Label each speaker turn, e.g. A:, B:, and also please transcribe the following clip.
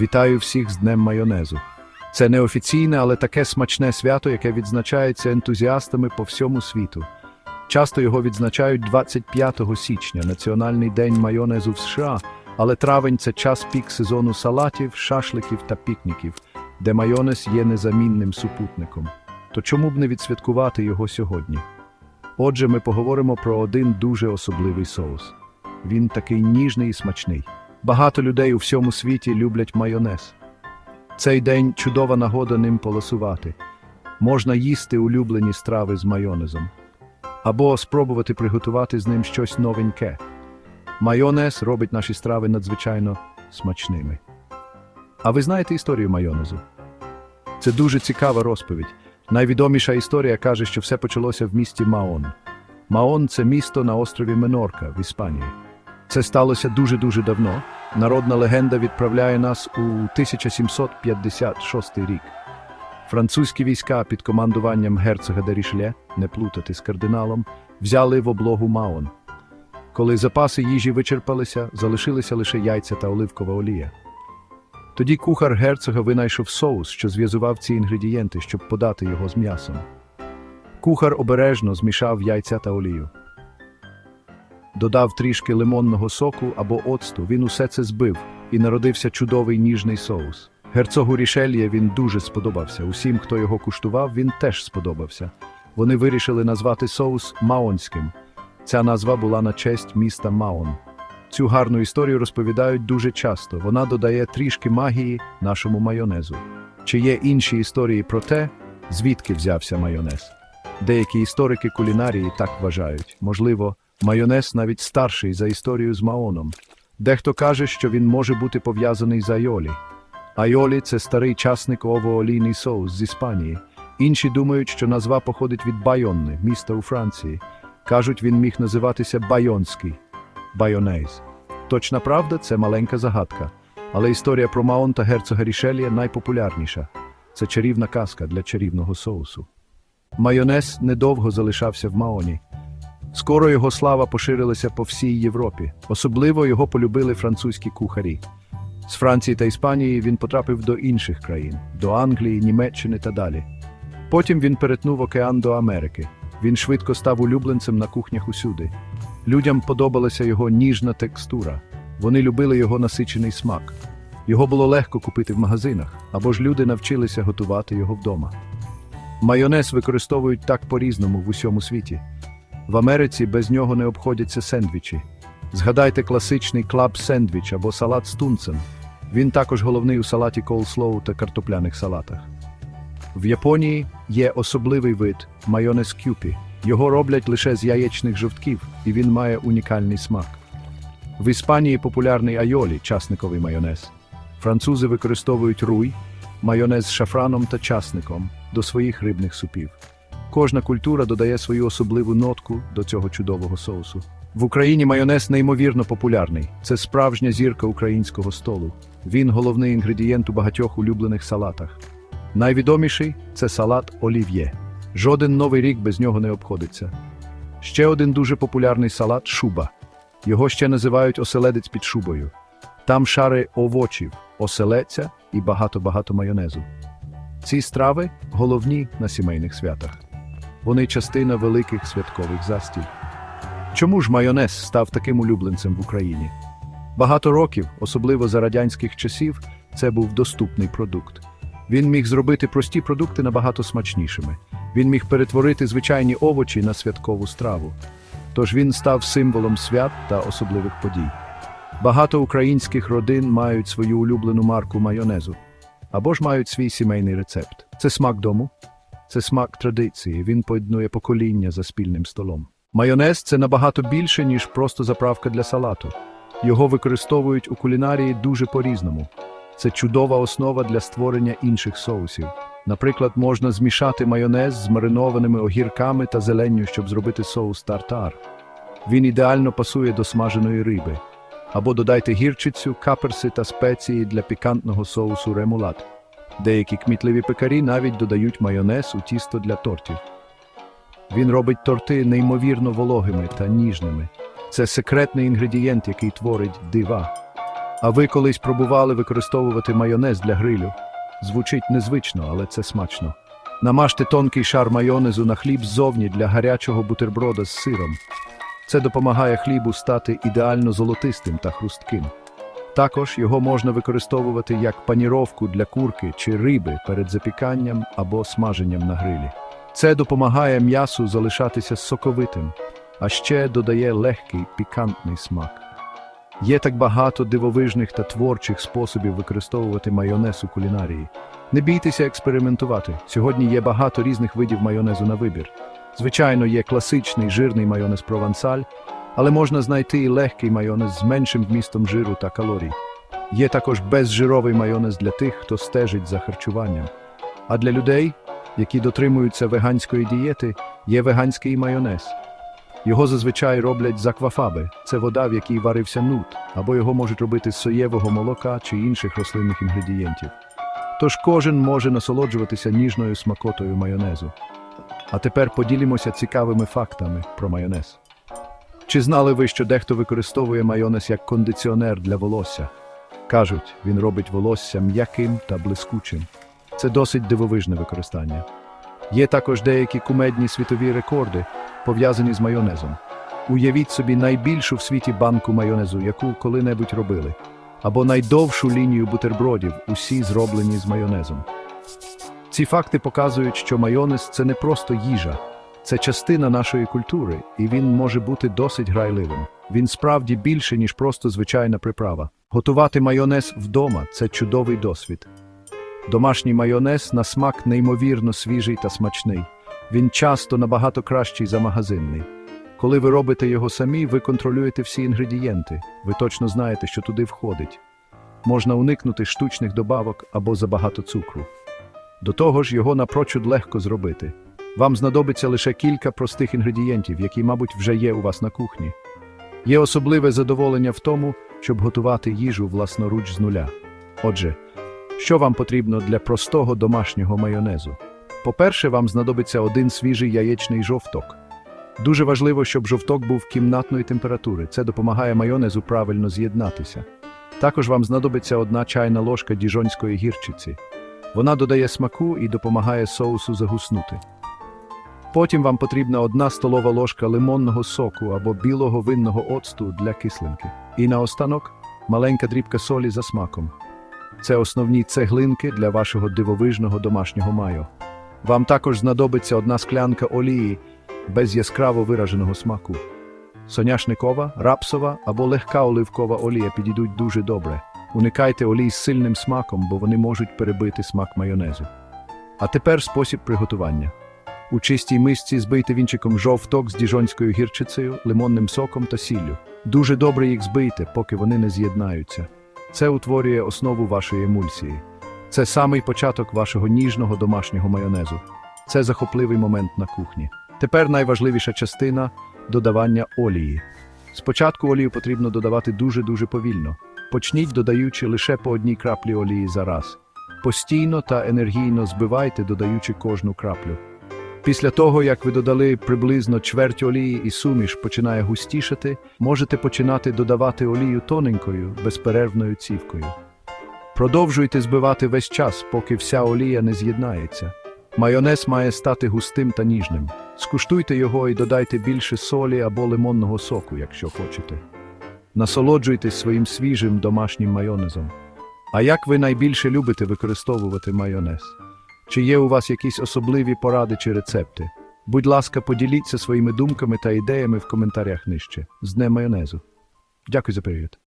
A: Вітаю всіх з Днем майонезу. Це неофіційне, але таке смачне свято, яке відзначається ентузіастами по всьому світу. Часто його відзначають 25 січня, Національний день майонезу в США, але травень це час пік сезону салатів, шашликів та пікніків, де майонез є незамінним супутником. То чому б не відсвяткувати його сьогодні? Отже, ми поговоримо про один дуже особливий соус. Він такий ніжний і смачний. Багато людей у всьому світі люблять майонез. Цей день чудова нагода ним полосувати. Можна їсти улюблені страви з майонезом. Або спробувати приготувати з ним щось новеньке. Майонез робить наші страви надзвичайно смачними. А ви знаєте історію майонезу? Це дуже цікава розповідь. Найвідоміша історія каже, що все почалося в місті Маон. Маон це місто на острові Менорка в Іспанії. Це сталося дуже-дуже давно. Народна легенда відправляє нас у 1756 рік. Французькі війська під командуванням герцога де Рішле, не плутати з кардиналом, взяли в облогу Маон. Коли запаси їжі вичерпалися, залишилися лише яйця та оливкова олія. Тоді кухар герцога винайшов соус, що зв'язував ці інгредієнти, щоб подати його з м'ясом. Кухар обережно змішав яйця та олію. Додав трішки лимонного соку або оцту, він усе це збив, і народився чудовий ніжний соус. Герцогу Рішельє він дуже сподобався. Усім, хто його куштував, він теж сподобався. Вони вирішили назвати соус Маонським. Ця назва була на честь міста Маон. Цю гарну історію розповідають дуже часто. Вона додає трішки магії нашому майонезу. Чи є інші історії про те, звідки взявся майонез? Деякі історики кулінарії так вважають. Можливо, майонез навіть старший за історію з Маоном. Дехто каже, що він може бути пов'язаний з айолі. Айолі це старий часник ово-олійний соус з Іспанії. Інші думають, що назва походить від Байонни, міста у Франції. Кажуть, він міг називатися Байонський байонейз. Точна правда це маленька загадка. Але історія про Маон та герцога Рішелія найпопулярніша. Це чарівна казка для чарівного соусу. Майонез недовго залишався в Маоні. Скоро його слава поширилася по всій Європі. Особливо його полюбили французькі кухарі. З Франції та Іспанії він потрапив до інших країн до Англії, Німеччини та далі. Потім він перетнув океан до Америки. Він швидко став улюбленцем на кухнях усюди. Людям подобалася його ніжна текстура. Вони любили його насичений смак. Його було легко купити в магазинах, або ж люди навчилися готувати його вдома. Майонез використовують так по-різному в усьому світі. В Америці без нього не обходяться сендвічі. Згадайте класичний клаб сендвіч або салат з тунцем. Він також головний у салаті колслоу та картопляних салатах. В Японії є особливий вид майонез кюпі. Його роблять лише з яєчних жовтків, і він має унікальний смак. В Іспанії популярний айолі, часниковий майонез. Французи використовують руй, майонез з шафраном та часником до своїх рибних супів. Кожна культура додає свою особливу нотку до цього чудового соусу. В Україні майонез неймовірно популярний. Це справжня зірка українського столу. Він головний інгредієнт у багатьох улюблених салатах. Найвідоміший це салат олів'є. Жоден новий рік без нього не обходиться. Ще один дуже популярний салат шуба. Його ще називають оселедець під шубою. Там шари овочів, оселеця і багато-багато майонезу. Ці страви головні на сімейних святах. Вони частина великих святкових застіль. Чому ж майонез став таким улюбленцем в Україні? Багато років, особливо за радянських часів, це був доступний продукт. Він міг зробити прості продукти набагато смачнішими. Він міг перетворити звичайні овочі на святкову страву. Тож він став символом свят та особливих подій. Багато українських родин мають свою улюблену марку майонезу або ж мають свій сімейний рецепт. Це смак дому, це смак традиції. Він поєднує покоління за спільним столом. Майонез це набагато більше, ніж просто заправка для салату. Його використовують у кулінарії дуже по-різному. Це чудова основа для створення інших соусів. Наприклад, можна змішати майонез з маринованими огірками та зеленню, щоб зробити соус тартар. Він ідеально пасує до смаженої риби. Або додайте гірчицю, каперси та спеції для пікантного соусу ремулат. Деякі кмітливі пекарі навіть додають майонез у тісто для тортів. Він робить торти неймовірно вологими та ніжними. Це секретний інгредієнт, який творить дива. А ви колись пробували використовувати майонез для грилю? Звучить незвично, але це смачно. Намажте тонкий шар майонезу на хліб ззовні для гарячого бутерброда з сиром. Це допомагає хлібу стати ідеально золотистим та хрустким. Також його можна використовувати як паніровку для курки чи риби перед запіканням або смаженням на грилі. Це допомагає м'ясу залишатися соковитим, а ще додає легкий пікантний смак. Є так багато дивовижних та творчих способів використовувати майонез у кулінарії. Не бійтеся експериментувати. Сьогодні є багато різних видів майонезу на вибір. Звичайно, є класичний жирний майонез провансаль, але можна знайти і легкий майонез з меншим вмістом жиру та калорій. Є також безжировий майонез для тих, хто стежить за харчуванням. А для людей, які дотримуються веганської дієти, є веганський майонез. Його зазвичай роблять з аквафаби – це вода, в якій варився нут, або його можуть робити з соєвого молока чи інших рослинних інгредієнтів. Тож кожен може насолоджуватися ніжною смакотою майонезу. А тепер поділімося цікавими фактами про майонез. Чи знали ви, що дехто використовує майонез як кондиціонер для волосся? Кажуть, він робить волосся м'яким та блискучим. Це досить дивовижне використання. Є також деякі кумедні світові рекорди, пов'язані з майонезом. Уявіть собі найбільшу в світі банку майонезу, яку коли-небудь робили, або найдовшу лінію бутербродів, усі зроблені з майонезом. Ці факти показують, що майонез це не просто їжа, це частина нашої культури, і він може бути досить грайливим. Він справді більше, ніж просто звичайна приправа. Готувати майонез вдома це чудовий досвід. Домашній майонез на смак неймовірно свіжий та смачний. Він часто набагато кращий за магазинний. Коли ви робите його самі, ви контролюєте всі інгредієнти. Ви точно знаєте, що туди входить. Можна уникнути штучних добавок або забагато цукру. До того ж, його напрочуд легко зробити. Вам знадобиться лише кілька простих інгредієнтів, які, мабуть, вже є у вас на кухні. Є особливе задоволення в тому, щоб готувати їжу власноруч з нуля. Отже, що вам потрібно для простого домашнього майонезу? По-перше, вам знадобиться один свіжий яєчний жовток. Дуже важливо, щоб жовток був кімнатної температури. Це допомагає майонезу правильно з'єднатися. Також вам знадобиться одна чайна ложка діжонської гірчиці. Вона додає смаку і допомагає соусу загуснути. Потім вам потрібна одна столова ложка лимонного соку або білого винного оцту для кислинки. І наостанок маленька дрібка солі за смаком. Це основні цеглинки для вашого дивовижного домашнього майо. Вам також знадобиться одна склянка олії без яскраво вираженого смаку. Соняшникова, рапсова або легка оливкова олія підійдуть дуже добре. Уникайте олій з сильним смаком, бо вони можуть перебити смак майонезу. А тепер спосіб приготування. У чистій мисці збийте вінчиком жовток з діжонською гірчицею, лимонним соком та сіллю. Дуже добре їх збийте, поки вони не з'єднаються. Це утворює основу вашої емульсії. Це самий початок вашого ніжного домашнього майонезу. Це захопливий момент на кухні. Тепер найважливіша частина додавання олії. Спочатку олію потрібно додавати дуже-дуже повільно. Почніть, додаючи лише по одній краплі олії за раз. Постійно та енергійно збивайте, додаючи кожну краплю. Після того, як ви додали приблизно чверть олії і суміш починає густішати, можете починати додавати олію тоненькою, безперервною цівкою. Продовжуйте збивати весь час, поки вся олія не з'єднається. Майонез має стати густим та ніжним. Скуштуйте його і додайте більше солі або лимонного соку, якщо хочете. Насолоджуйтесь своїм свіжим домашнім майонезом. А як ви найбільше любите використовувати майонез? Чи є у вас якісь особливі поради чи рецепти? Будь ласка, поділіться своїми думками та ідеями в коментарях нижче. З Днем майонезу. Дякую за перегляд.